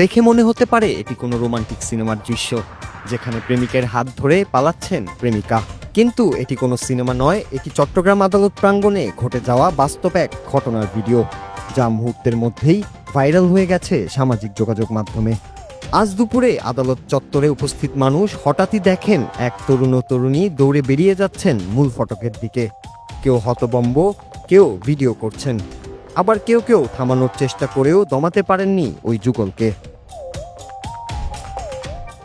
দেখে মনে হতে পারে এটি কোনো রোমান্টিক সিনেমার দৃশ্য, যেখানে প্রেমিকের হাত ধরে পালাচ্ছেন প্রেমিকা। কিন্তু এটি কোনো সিনেমা নয়, এটি চট্টগ্রাম আদালত প্রাঙ্গণে ঘটে যাওয়া বাস্তব এক ঘটনার ভিডিও, যা মুহূর্তের মধ্যেই ভাইরাল হয়ে গেছে সামাজিক যোগাযোগ মাধ্যমে। আজ দুপুরে আদালত চত্বরে উপস্থিত মানুষ হঠাৎই দেখেন এক তরুণ ও তরুণী দৌড়ে বেরিয়ে যাচ্ছেন মূল ফটকের দিকে। কেউ হতবম্ব, কেউ ভিডিও করছেন। আবার কেউ কেউ থামানোর চেষ্টা করেও দমাতে পারেননি ওই যুগলকে।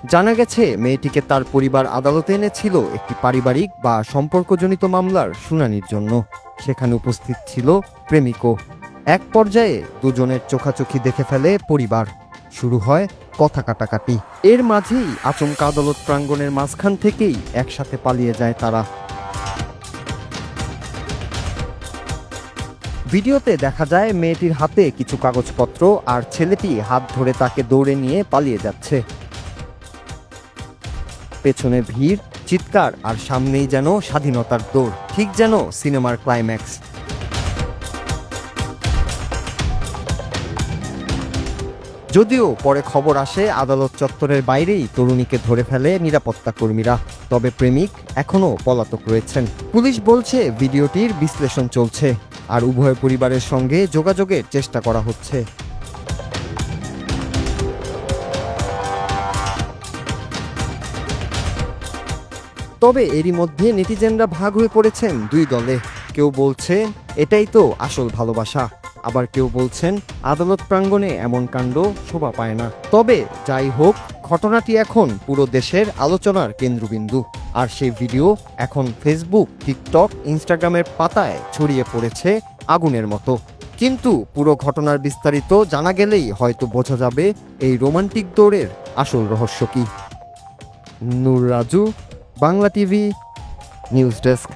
জানা গেছে, মেয়েটিকে তার পরিবার আদালতে এনেছিল একটি পারিবারিক বা সম্পর্কজনিত মামলার শুনানির জন্য। সেখানে উপস্থিত ছিল প্রেমিকও। এক পর্যায়ে দুজনের চোখাচোখি দেখে ফেলে পরিবার। শুরু হয় কথা কাটাকাটি। এর মাঝেই আচমকা আদালত প্রাঙ্গণের মাঝখান থেকেই একসাথে পালিয়ে যায় তারা। ভিডিওতে দেখা যায় মেয়েটির হাতে কিছু কাগজপত্র আর ছেলেটি হাত ধরে তাকে দৌড়ে নিয়ে পালিয়ে যাচ্ছে। পেছনে ভিড়, চিৎকার আর সামনেই যেন স্বাধীনতার দৌড়, ঠিক যেন সিনেমার ক্লাইম্যাক্স যদিও পরে খবর আসে, আদালত চত্বরের বাইরেই তরুণীকে ধরে ফেলে নিরাপত্তা কর্মীরা, তবে প্রেমিক এখনও পলাতক রয়েছেন। পুলিশ বলছে, ভিডিওটির বিশ্লেষণ চলছে। আর উভয় পরিবারের সঙ্গে যোগাযোগের চেষ্টা করা হচ্ছে। তবে এরই মধ্যে নেটিজেনরা ভাগ হয়ে পড়েছেন দুই দলে। কেউ বলছে, এটাই তো আসল ভালোবাসা। আবার কেউ বলছেন, আদালত প্রাঙ্গণে এমন কাণ্ড শোভা পায় না। তবে যাই হোক ঘটনাটি এখন পুরো দেশের আলোচনার কেন্দ্রবিন্দু। আর সেই ভিডিও এখন ফেসবুক টিকটক ইনস্টাগ্রামের পাতায় ছড়িয়ে পড়েছে আগুনের মতো। কিন্তু পুরো ঘটনার বিস্তারিত জানা গেলেই হয়তো বোঝা যাবে এই রোমান্টিক দৌড়ের আসল রহস্য কি। Noor Raju, Bangla TV, news desk.